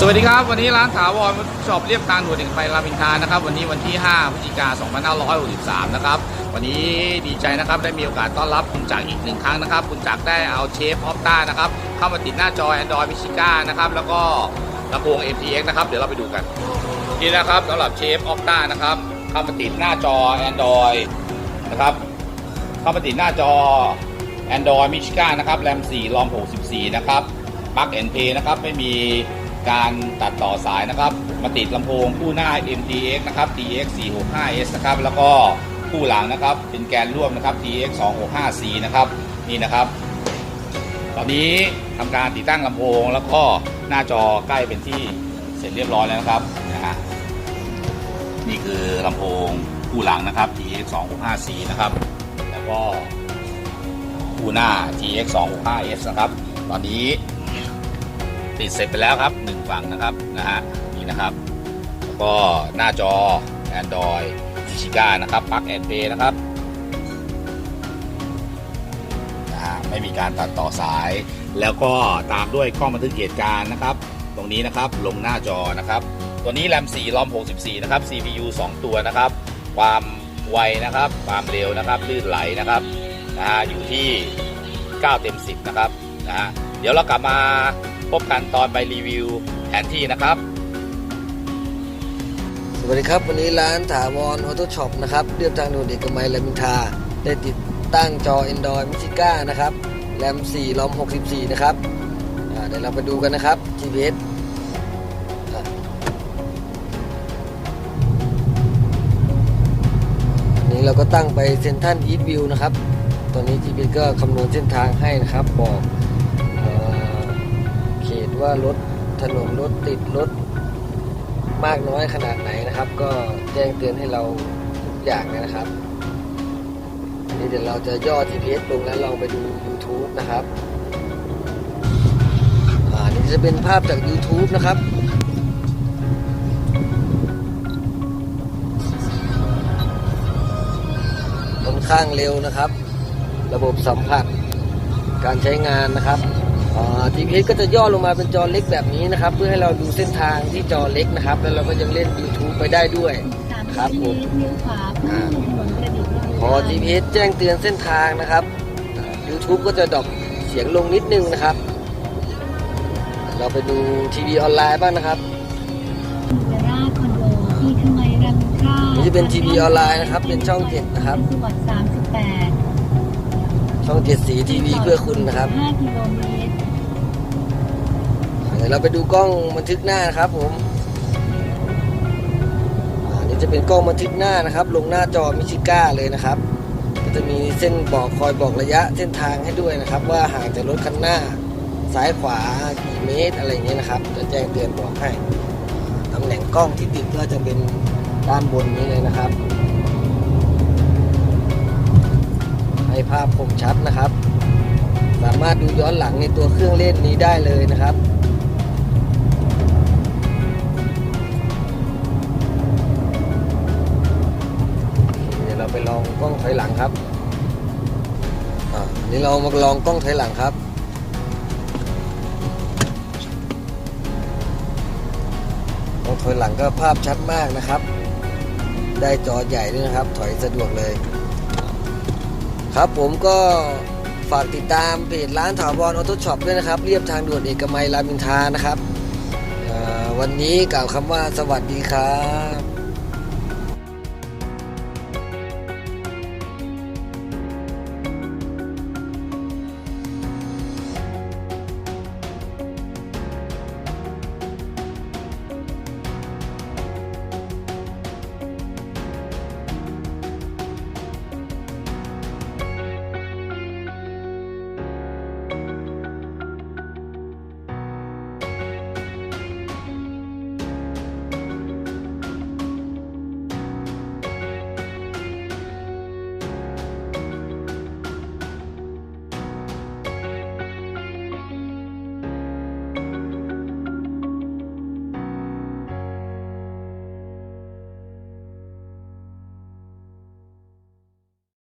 สวัสดีครับ วันนี้ร้านถาวรช็อปเรียบทางด่วนเอกไปรามอินทรานะครับ วันนี้วันที่ 5พฤศจิกายน2563 นะครับ วันนี้ดีใจนะครับได้มีโอกาสต้อนรับคุณจักอีกหนึ่งครั้งนะครับ คุณจักได้เอาเชฟออฟต้านะครับเข้ามาติดหน้าจอ Android มิชิก้านะครับแล้วก็ลำโพง MTX นะครับ เดี๋ยวเราไปดูกัน นี่นะครับสำหรับเชฟออฟต้านะครับเข้ามาติดหน้าจอ Android นะครับเข้ามาติดหน้าจอ Android m i c h i g a นะครับแรม4 ROM 64 นะครับปลั๊ก NP นะครับไม่มี การตัดต่อสายนะครับ มาติดลำโพงคู่หน้า MTX นะครับ TX 465S นะครับ แล้วก็คู่หลังนะครับ เป็นแกนร่วมนะครับ TX 265C นะครับ นี่นะครับ ตอนนี้ทำการติดตั้งลำโพง แล้วก็หน้าจอใกล้เป็นที่เสร็จเรียบร้อยแล้วนะครับนะฮะนี่คือลำโพงคู่หลังนะครับ TX 265C นะครับ แล้วก็คู่หน้า TX 265S นะครับ ตอนนี้ ติดเสร็จไปแล้วครับหนึ่งฝั่งนะครับนะฮะนี่นะครับ แล้วก็หน้าจอ Android มิชิก้านะครับปลั๊กแอนเ y นะครับนะฮะไม่มีการตัดต่อสาย แล้วก็ตามด้วยกล้องบันทึกเหตุการณ์นะครับ ตรงนี้นะครับลงหน้าจอนะครับ ตัวนี้แรม4 ROM 64 นะครับ CPU 2 ตัวนะครับ ความไวนะครับ ความเร็วนะครับลื่นไหลนะครับนะฮะอยู่ที่ 9 เต็ม 10 นะครับนะฮะเดี๋ยวเรากลับมา พบกันตอนไปรีวิวแผนที่นะครับ สวัสดีครับ วันนี้ร้านถาวรออโต้ช็อปนะครับเรียบทางด่วนเอกมัยรามินทา ได้ติดตั้งจอ Android m i ิก้านะครับแรม4 ROM 64 นะครับเดี๋ยวเราไปดูกันนะครับ GPS อะอันนี้เราก็ตั้งไปเซนทันอีทวิวนะครับ ตอนนี้ GPS ก็คำนวณเส้นทางให้นะครับบอก ว่ารถถนนรถติดรถมากน้อยขนาดไหนนะครับ ก็แจ้งเตือนให้เราทุกอย่างเลยนะครับนี่เดี๋ยวเราจะย่อ GPS ลงแล้วลองไปดู YouTube นะครับอ่านี่จะเป็นภาพจาก YouTube นะครับค่อนข้างเร็วนะครับ ระบบสัมผัสการใช้งานนะครับ GPS ก็จะย่อลงมาเป็นจอเล็กแบบนี้นะครับ เพื่อให้เราดูเส้นทางที่จอเล็กนะครับ แล้วเราก็ยังเล่น YouTube ไปได้ด้วยครับผมเลี้ยวขวาเพื่อสู่ถนนประดิษฐ์วรพอ GPS แจ้งเตือนเส้นทางนะครับอ่า YouTube ก็จะดรอปเสียงลงนิดนึงนะครับ เราไปดูทีวีออนไลน์บ้างนะครับเดราคอนโดที่ทำไมรังค่านี่จะเป็นทีวีออนไลน์นะครับ เป็นช่องเจ็ดนะครับสวัสดิ์38ช่องเจ็ดสีทีวีเพื่อคุณนะครับ5กิโลเมตร เดี๋ยวเราไปดูกล้องบันทึกหน้านะครับผมอ่านี่จะเป็นกล้องบันทึกหน้านะครับ ลงหน้าจอมิชิก้าเลยนะครับ ก็จะมีเส้นบอกคอยบอกระยะเส้นทางให้ด้วยนะครับ ว่าห่างจากรถคันหน้าซ้ายขวากี่เมตรอะไรอย่างเงี้ยนะครับ จะแจ้งเตือนบอกให้ตำแหน่งกล้องที่ติดก็จะเป็นด้านบนนี้เลยนะครับ ให้ภาพคมชัดนะครับ สามารถดูย้อนหลังในตัวเครื่องเล่นนี้ได้เลยนะครับ นี้เรามาลองกล้องถอยหลังครับ กล้องถอยหลังก็ภาพชัดมากนะครับ ได้จอใหญ่ด้วยนะครับ ถอยสะดวกเลย ครับผมก็ฝากติดตามเพจร้านถาวรออโต้ช็อปด้วยนะครับ เรียบทางด่วนเอกมัยรามอินทรานะครับ วันนี้กล่าวคำว่าสวัสดีครับ